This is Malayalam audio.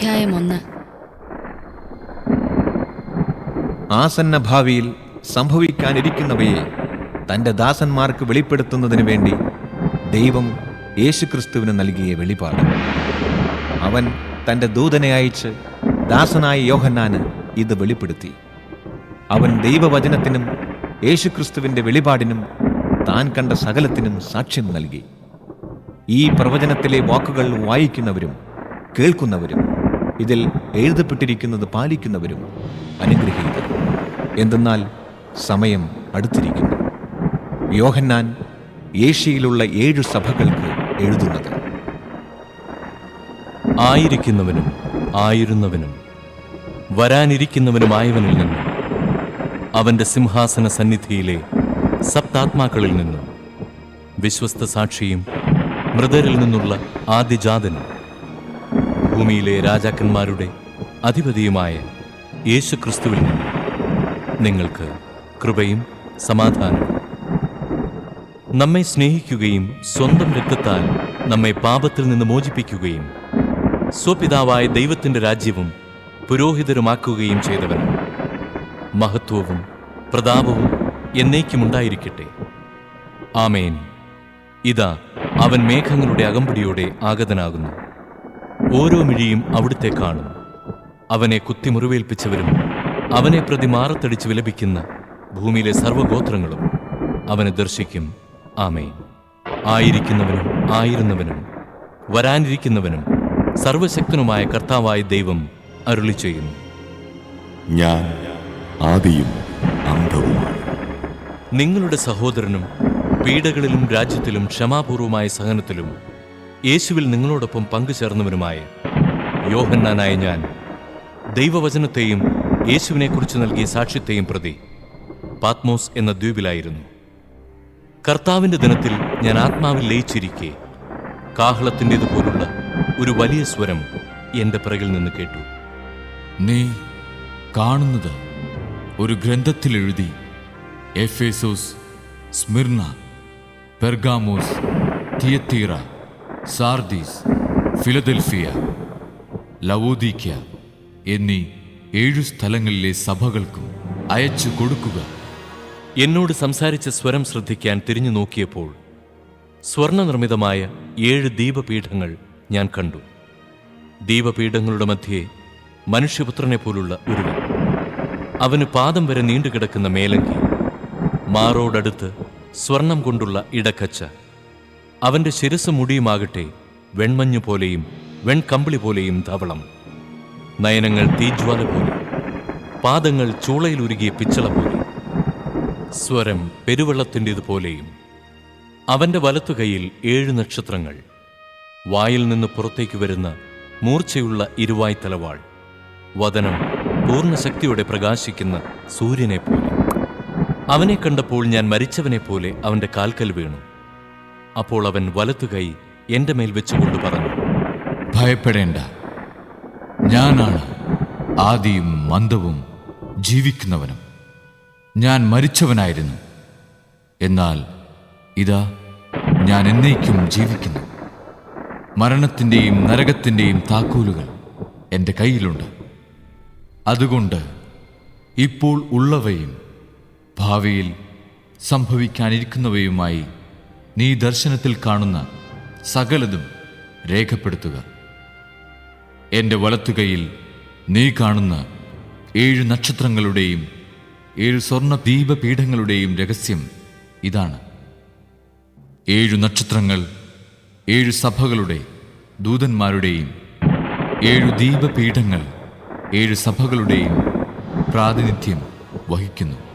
അധ്യായം ഒന്ന് ആസന്ന ഭാവിയിൽ സംഭവിക്കാനിരിക്കുന്നവയെ തന്റെ ദാസന്മാർക്ക് വെളിപ്പെടുത്തുന്നതിന് വേണ്ടി ദൈവം യേശുക്രിസ്തുവിന് നൽകിയ വെളിപാട്. അവൻ തന്റെ ദൂതനെ അയച്ച് ദാസനായ യോഹന്നാന് ഇത് വെളിപ്പെടുത്തി. അവൻ ദൈവവചനത്തിനും യേശുക്രിസ്തുവിന്റെ വെളിപാടിനും താൻ കണ്ട സകലത്തിനും സാക്ഷ്യം നൽകി. ഈ പ്രവചനത്തിലെ വാക്കുകൾ വായിക്കുന്നവരും കേൾക്കുന്നവരും ഇതിൽ എഴുതപ്പെട്ടിരിക്കുന്നത് പാലിക്കുന്നവരും അനുഗ്രഹീതർ എന്തെന്നാൽ സമയം അടുത്തിരിക്കുന്നു. യോഹന്നാൻ ഏഷ്യയിലുള്ള ഏഴു സഭകൾക്ക് എഴുതുന്നത്. ആയിരിക്കുന്നവനും ആയിരുന്നവനും വരാനിരിക്കുന്നവനുമായവനിൽ നിന്നും അവന്റെ സിംഹാസന സന്നിധിയിലെ സപ്താത്മാക്കളിൽ നിന്നും വിശ്വസ്ത സാക്ഷിയും മൃതരിൽ നിന്നുള്ള ആദ്യജാതനും ഭൂമിയിലെ രാജാക്കന്മാരുടെ അധിപതിയുമായ യേശുക്രിസ്തുവിൽ ക്രിസ്തുവിൽ നിങ്ങൾക്ക് കൃപയും സമാധാനവും. നമ്മെ സ്നേഹിക്കുകയും സ്വന്തം രക്തത്താൽ നമ്മെ പാപത്തിൽ നിന്ന് മോചിപ്പിക്കുകയും സ്വപിതാവായ ദൈവത്തിന്റെ രാജ്യവും പുരോഹിതരുമാക്കുകയും ചെയ്തവൻ മഹത്വവും പ്രതാപവും എന്നേക്കുമുണ്ടായിരിക്കട്ടെ ആമേൻ. ഇതാ അവൻ മേഘങ്ങളുടെ അകമ്പടിയോടെ ആഗതനാകുന്നു. ഓരോ മിഴിയും അവിടുത്തെ കാണും. അവനെ കുത്തിമുറിവേൽപ്പിച്ചവരും അവനെ പ്രതി മാറത്തടിച്ച് വിലപിക്കുന്ന ഭൂമിയിലെ സർവഗോത്രങ്ങളും അവനെ ദർശിക്കും. ആമേൻ. ആയിരിക്കുന്നവനും ആയിരുന്നവനും വരാനിരിക്കുന്നവനും സർവശക്തനുമായ കർത്താവായ ദൈവം അരുളി ചെയ്യുന്നു ഞാൻ ആദിയും അന്തവുമാണ് നിങ്ങളുടെ സഹോദരനും പീഡകളിലും രാജ്യത്തിലും ക്ഷമാപൂർവമായ സഹനത്തിലും യേശുവിൽ നിങ്ങളോടൊപ്പം പങ്കുചേർന്നവനുമായ യോഹന്നാനായ ഞാൻ ദൈവവചനത്തെയും യേശുവിനെക്കുറിച്ച് നൽകിയ സാക്ഷ്യത്തെയും പ്രതി പാത്മോസ് എന്ന ദ്വീപിലായിരുന്നു. കർത്താവിന്റെ ദിനത്തിൽ ഞാൻ ആത്മാവിൽ ലയിച്ചിരിക്കെ കാഹളത്തിന്റെതുപോലുള്ള ഒരു വലിയ സ്വരം എന്റെ പിറകിൽ നിന്ന് കേട്ടു. നീ കാണുന്നത് ഒരു ഗ്രന്ഥത്തിൽ എഴുതി Ephesus Smyrna Pergamos Thyatira Sardis Philadelphia Laodicea എന്നീ ഏഴു സ്ഥലങ്ങളിലെ സഭകൾക്കും അയച്ചു കൊടുക്കുക. എന്നോട് സംസാരിച്ച സ്വരം ശ്രദ്ധിക്കാൻ തിരിഞ്ഞു നോക്കിയപ്പോൾ സ്വർണനിർമ്മിതമായ ഏഴ് ദീപപീഠങ്ങൾ ഞാൻ കണ്ടു. ദീപപീഠങ്ങളുടെ മധ്യേ മനുഷ്യപുത്രനെ പോലുള്ള ഒരുവൻ. അവന് പാദം വരെ നീണ്ടുകിടക്കുന്ന മേലങ്കി മാറോടടുത്ത് സ്വർണം കൊണ്ടുള്ള ഇടക്കച്ച അവന്റെ ശിരസ് മുടിയുമാകട്ടെ വെൺമഞ്ഞു പോലെയും വെൺകമ്പിളി പോലെയും ധവളം. നയനങ്ങൾ തീജ്വാല പോലെ പാദങ്ങൾ ചൂളയിലുരുകിയ പിച്ചള പോലെ സ്വരം പെരുവെള്ളത്തിന്റെതുപോലെയും അവന്റെ വലത്തുകൈയിൽ ഏഴ് നക്ഷത്രങ്ങൾ വായിൽ നിന്ന് പുറത്തേക്ക് വരുന്ന മൂർച്ചയുള്ള ഇരുവായ് തലവാൾ വദനം പൂർണശക്തിയോടെ പ്രകാശിക്കുന്ന സൂര്യനെ പോലെ അവനെ കണ്ടപ്പോൾ ഞാൻ മരിച്ചവനെ പോലെ അവന്റെ കാൽക്കൽ വീണു. അപ്പോൾ അവൻ വലത്തുകൈ എന്റെ മേൽ വെച്ചുകൊണ്ട് പറഞ്ഞു ഭയപ്പെടേണ്ട. ഞാനാണ് ആദിയും മന്ദവും ജീവിക്കുന്നവനും. ഞാൻ മരിച്ചവനായിരുന്നു. എന്നാൽ ഇതാ ഞാൻ എന്നേക്കും ജീവിക്കുന്നു. മരണത്തിന്റെയും നരകത്തിന്റെയും താക്കോലുകൾ എന്റെ കയ്യിലുണ്ട്. അതുകൊണ്ട് ഇപ്പോൾ ഉള്ളവയും ഭാവിയിൽ സംഭവിക്കാനിരിക്കുന്നവയുമായി നീ ദർശനത്തിൽ കാണുന്ന സകലതും രേഖപ്പെടുത്തുക. എന്റെ വലത്തുകയിൽ നീ കാണുന്ന ഏഴ് നക്ഷത്രങ്ങളുടെയും ഏഴ് സ്വർണ ദീപപീഠങ്ങളുടെയും രഹസ്യം ഇതാണ്. ഏഴു നക്ഷത്രങ്ങൾ ഏഴു സഭകളുടെ ദൂതന്മാരുടെയും ഏഴു ദീപപീഠങ്ങൾ ഏഴു സഭകളുടെയും പ്രാതിനിധ്യം വഹിക്കുന്നു.